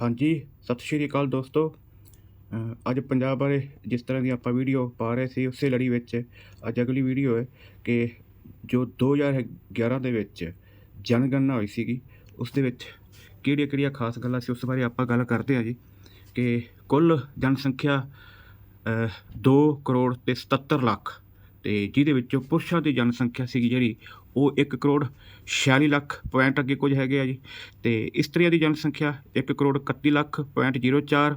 ਹਾਂਜੀ ਸਤਿ ਸ਼੍ਰੀ ਅਕਾਲ ਦੋਸਤੋ। ਅੱਜ ਪੰਜਾਬ ਬਾਰੇ ਜਿਸ ਤਰ੍ਹਾਂ ਦੀ ਆਪਾਂ ਵੀਡੀਓ ਪਾ ਰਹੇ ਸੀ ਉਸੇ ਲੜੀ ਵਿੱਚ ਅੱਜ ਅਗਲੀ ਵੀਡੀਓ ਹੈ ਕਿ ਜੋ 2011 ਦੇ ਵਿੱਚ ਜਨਗਣਨਾ ਹੋਈ ਸੀਗੀ ਉਸ ਦੇ ਵਿੱਚ ਕਿਹੜੀਆਂ ਕਿਹੜੀਆਂ ਖਾਸ ਗੱਲਾਂ ਸੀ ਉਸ ਬਾਰੇ ਆਪਾਂ ਗੱਲ ਕਰਦੇ ਹਾਂ ਜੀ। ਕਿ ਕੁੱਲ ਜਨਸੰਖਿਆ ਅ, ਦੋ ਕਰੋੜ ਤੇ 77 ਲੱਖ ਤੇ ਜਿਹਦੇ ਵਿੱਚੋਂ ਪੁਰਸ਼ਾਂ ਦੀ ਜਨਸੰਖਿਆ ਸੀਗੀ ਜਿਹੜੀ, ਉਹ 1 ਕਰੋੜ 46 ਲੱਖ ਪੁਆਇੰਟ ਅੱਗੇ ਕੁਝ ਹੈਗੇ ਆ ਜੀ। ਤੇ ਇਸਤਰੀਆਂ ਦੀ ਜਨਸੰਖਿਆ 1 ਕਰੋੜ 31 ਲੱਖ ਪੁਆਇੰਟ 04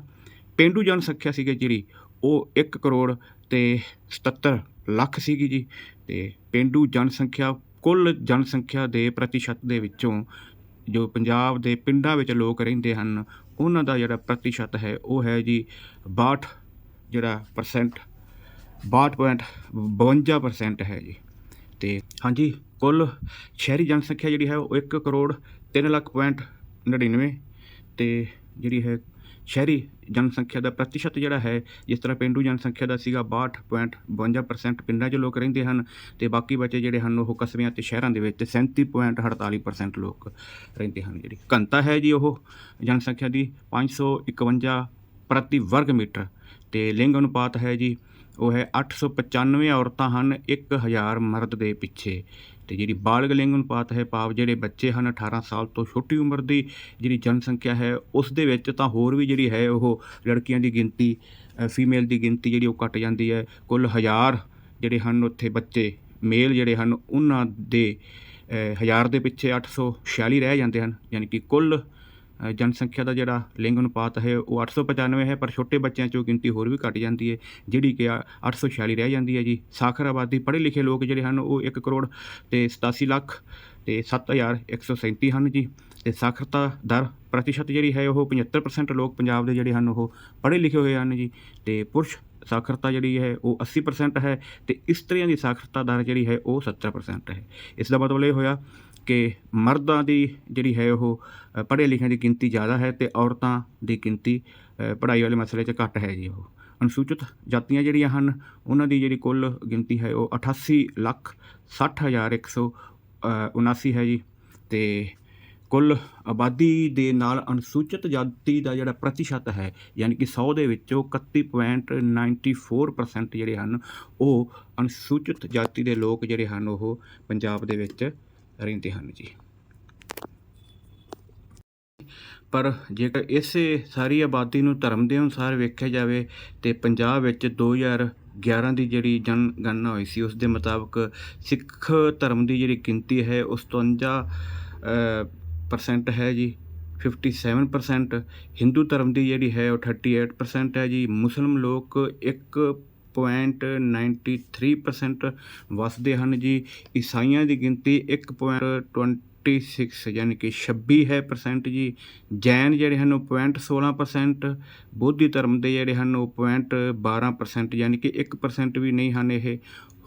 ਪੇਂਡੂ ਜਨਸੰਖਿਆ ਸੀਗੀ ਜਿਹੜੀ, ਉਹ 1 ਕਰੋੜ ਤੇ 77 ਲੱਖ ਸੀਗੀ ਜੀ। ਤੇ ਪੇਂਡੂ ਜਨਸੰਖਿਆ ਕੁੱਲ ਜਨਸੰਖਿਆ ਦੇ ਪ੍ਰਤੀਸ਼ਤ ਦੇ ਵਿੱਚੋਂ ਜੋ ਪੰਜਾਬ ਦੇ ਪਿੰਡਾਂ ਵਿੱਚ ਲੋਕ ਰਹਿੰਦੇ ਹਨ, ਉਹਨਾਂ ਦਾ ਜਿਹੜਾ ਪ੍ਰਤੀਸ਼ਤ ਹੈ, ਉਹ ਹੈ ਜੀ 62 ਜਿਹੜਾ ਪਰਸੈਂਟ 62.52% ਹੈ ਜੀ। ਤੇ ਹਾਂਜੀ, ਕੁੱਲ ਸ਼ਹਿਰੀ ਜਨਸੰਖਿਆ ਜਿਹੜੀ ਹੈ ਉਹ 1 ਕਰੋੜ 3 ਲੱਖ ਪੁਆਇੰਟ 99 ਤੇ ਜਿਹੜੀ ਹੈ ਸ਼ਹਿਰੀ ਜਨਸੰਖਿਆ ਦਾ ਪ੍ਰਤੀਸ਼ਤ ਜਿਹੜਾ ਹੈ, ਜਿਸ ਤਰ੍ਹਾਂ ਪਿੰਡੂ ਜਨਸੰਖਿਆ ਦਾ ਸੀਗਾ 62.52% ਪਿੰਡਾਂ 'ਚ ਲੋਕ ਰਹਿੰਦੇ ਹਨ ਤੇ ਬਾਕੀ ਬੱਚੇ ਜਿਹੜੇ ਹਨ ਉਹ ਕਸਬਿਆਂ ਤੇ ਸ਼ਹਿਰਾਂ ਦੇ ਵਿੱਚ 37.48% ਲੋਕ ਰਹਿੰਦੇ ਹਨ ਜਿਹੜੀ। ਘਣਤਾ ਹੈ ਜੀ ਉਹ ਜਨਸੰਖਿਆ ਦੀ 551 ਪ੍ਰਤੀ ਵਰਗ ਮੀਟਰ ਤੇ ਲਿੰਗ ਅਨੁਪਾਤ ਹੈ ਜੀ ਉਹ ਹੈ 895 ਔਰਤਾਂ ਹਨ 1000 ਮਰਦ ਦੇ ਪਿੱਛੇ। ਤੇ ਜਿਹੜੀ ਬਾਲਗ ਲਿੰਗ ਅਨੁਪਾਤ ਹੈ ਭਾਵ ਜਿਹੜੇ ਬੱਚੇ ਹਨ 18 ਸਾਲ ਤੋਂ ਛੋਟੀ ਉਮਰ ਦੀ ਜਿਹੜੀ ਜਨਸੰਖਿਆ ਹੈ ਉਸ ਦੇ ਵਿੱਚ ਤਾਂ ਹੋਰ ਵੀ ਜਿਹੜੀ ਹੈ ਉਹ ਲੜਕੀਆਂ ਦੀ ਗਿਣਤੀ ਫੀਮੇਲ ਦੀ ਗਿਣਤੀ ਜਿਹੜੀ ਉਹ ਘਟ ਜਾਂਦੀ ਹੈ। ਕੁੱਲ ਹਜ਼ਾਰ ਜਿਹੜੇ ਹਨ ਉੱਥੇ ਬੱਚੇ ਮੇਲ ਜਿਹੜੇ ਹਨ ਉਹਨਾਂ ਦੇ ਅ, ਹਜ਼ਾਰ ਦੇ ਪਿੱਛੇ 846 ਰਹਿ ਜਾਂਦੇ ਹਨ। ਯਾਨੀ ਕਿ ਕੁੱਲ ਜਨਸੰਖਿਆ ਦਾ ਜਿਹੜਾ ਲਿੰਗ ਅਨੁਪਾਤ ਹੈ, ਉਹ 895 ਹੈ, ਪਰ ਛੋਟੇ ਬੱਚਿਆਂ 'ਚੋਂ ਗਿਣਤੀ ਹੋਰ ਵੀ ਘਟ ਜਾਂਦੀ ਹੈ, ਜਿਹੜੀ ਕਿ ਆ 846 ਰਹਿ ਜਾਂਦੀ ਹੈ ਜੀ। ਸਾਖਰ ਆਬਾਦੀ ਪੜ੍ਹੇ ਲਿਖੇ ਲੋਕ ਜਿਹੜੇ ਹਨ, ਉਹ 1 ਕਰੋੜ ਤੇ 87 ਲੱਖ ਤੇ 7137 ਹਨ ਜੀ। ਤੇ ਸਾਖਰਤਾ ਦਰ ਪ੍ਰਤੀਸ਼ਤ ਜਿਹੜੀ ਹੈ, ਉਹ 75% ਲੋਕ ਪੰਜਾਬ ਦੇ ਜਿਹੜੇ ਹਨ, ਉਹ ਪੜ੍ਹੇ ਲਿਖੇ ਹੋਏ ਹਨ ਜੀ। ਤੇ ਪੁਰਸ਼ ਸਾਖਰਤਾ ਜਿਹੜੀ ਹੈ, ਉਹ 80% ਹੈ ਤੇ ਇਸਤਰੀਆਂ ਦੀ ਸਾਖਰਤਾ ਦਰ ਜਿਹੜੀ ਹੈ, ਉਹ 70% ਹੈ। ਇਸ ਦਾ ਮਤਲਬ ਇਹ ਹੋਇਆ ਕਿ ਮਰਦਾਂ ਦੀ ਜਿਹੜੀ ਹੈ ਉਹ ਪੜ੍ਹੇ ਲਿਖਿਆਂ ਦੀ ਗਿਣਤੀ ਜ਼ਿਆਦਾ ਹੈ ਤੇ ਔਰਤਾਂ ਦੀ ਗਿਣਤੀ ਪੜ੍ਹਾਈ ਵਾਲੇ ਮਸਲੇ 'ਚ ਘੱਟ ਹੈ ਜੀ ਉਹ। ਅਨੁਸੂਚਿਤ ਜਾਤੀਆਂ ਜਿਹੜੀਆਂ ਹਨ, ਉਹਨਾਂ ਦੀ ਜਿਹੜੀ ਕੁੱਲ ਗਿਣਤੀ ਹੈ ਉਹ 88 ਲੱਖ 60 ਹਜ਼ਾਰ 179 ਹੈ ਜੀ ਤੇ ਕੁੱਲ ਆਬਾਦੀ ਦੇ ਨਾਲ ਅਨੁਸੂਚਿਤ ਜਾਤੀ ਦਾ ਜਿਹੜਾ ਪ੍ਰਤੀਸ਼ਤ ਹੈ, ਯਾਨੀ ਕਿ 100 ਦੇ ਵਿੱਚੋਂ 31.94% ਜਿਹੜੇ ਹਨ, ਉਹ ਅਨੁਸੂਚਿਤ ਜਾਤੀ ਦੇ ਲੋਕ ਜਿਹੜੇ ਹਨ ਉਹ ਪੰਜਾਬ ਦੇ ਵਿੱਚ ਰਹਿੰਦੇ ਹਨ ਜੀ। ਪਰ ਜੇਕਰ ਇਸੇ ਸਾਰੀ ਆਬਾਦੀ ਨੂੰ ਧਰਮ ਦੇ ਅਨੁਸਾਰ ਵੇਖਿਆ ਜਾਵੇ, ਤੇ ਪੰਜਾਬ ਵਿੱਚ 2011 ਦੀ ਜਿਹੜੀ ਜਨਗਣਨਾ ਹੋਈ ਸੀ, ਉਸ ਦੇ ਮੁਤਾਬਕ ਸਿੱਖ ਧਰਮ ਦੀ ਜਿਹੜੀ ਗਿਣਤੀ ਹੈ, ਉਹ 57 ਪਰਸੈਂਟ ਹੈ ਜੀ। 57% ਹਿੰਦੂ ਧਰਮ ਦੀ ਜਿਹੜੀ ਹੈ, ਉਹ 38% ਹੈ ਜੀ। ਮੁਸਲਮ ਲੋਕ 1.93% ਵਸਦੇ ਹਨ ਜੀ। ਈਸਾਈਆਂ ਦੀ ਗਿਣਤੀ 1.26 ਯਾਨੀ ਕਿ 26 ਹੈ ਪਰਸੈਂਟ ਜੀ। ਜੈਨ ਜਿਹੜੇ ਹਨ ਉਹ 0.16% ਬੋਧੀ ਧਰਮ ਦੇ ਜਿਹੜੇ ਹਨ ਉਹ 0.12% ਯਾਨੀ ਕਿ 1% ਵੀ ਨਹੀਂ ਹਨ ਇਹ।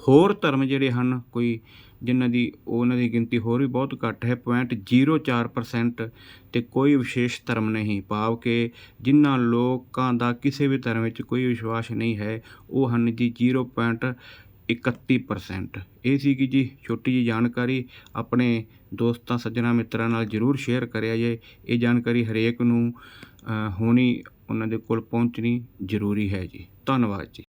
ਹੋਰ ਧਰਮ ਜਿਹੜੇ ਹਨ ਕੋਈ ਜਿਨ੍ਹਾਂ ਦੀ, ਉਹਨਾਂ ਦੀ ਗਿਣਤੀ ਹੋਰ ਵੀ ਬਹੁਤ ਘੱਟ ਹੈ। 0.04% ਤੇ ਕੋਈ ਵਿਸ਼ੇਸ਼ ਧਰਮ ਨਹੀਂ, ਭਾਵ ਕਿ ਜਿਨ੍ਹਾਂ ਲੋਕਾਂ ਦਾ ਕਿਸੇ ਵੀ ਧਰਮ ਵਿੱਚ ਕੋਈ ਵਿਸ਼ਵਾਸ ਨਹੀਂ ਹੈ, ਉਹ ਹਨ ਜੀ 0.31% ਇਹ ਸੀ ਕਿ ਜੀ ਛੋਟੀ ਜੀ ਜਾਣਕਾਰੀ। ਆਪਣੇ ਦੋਸਤਾਂ, ਸੱਜਣਾ, ਮਿੱਤਰਾਂ ਨਾਲ ਜਰੂਰ ਸ਼ੇਅਰ ਕਰਿਆ ਜੇ। ਇਹ ਜਾਣਕਾਰੀ ਹਰੇਕ ਨੂੰ ਹੋਣੀ ਉਹਨਾਂ ਦੇ ਕੋਲ ਪਹੁੰਚਣੀ ਜ਼ਰੂਰੀ ਹੈ ਜੀ। ਧੰਨਵਾਦ ਜੀ।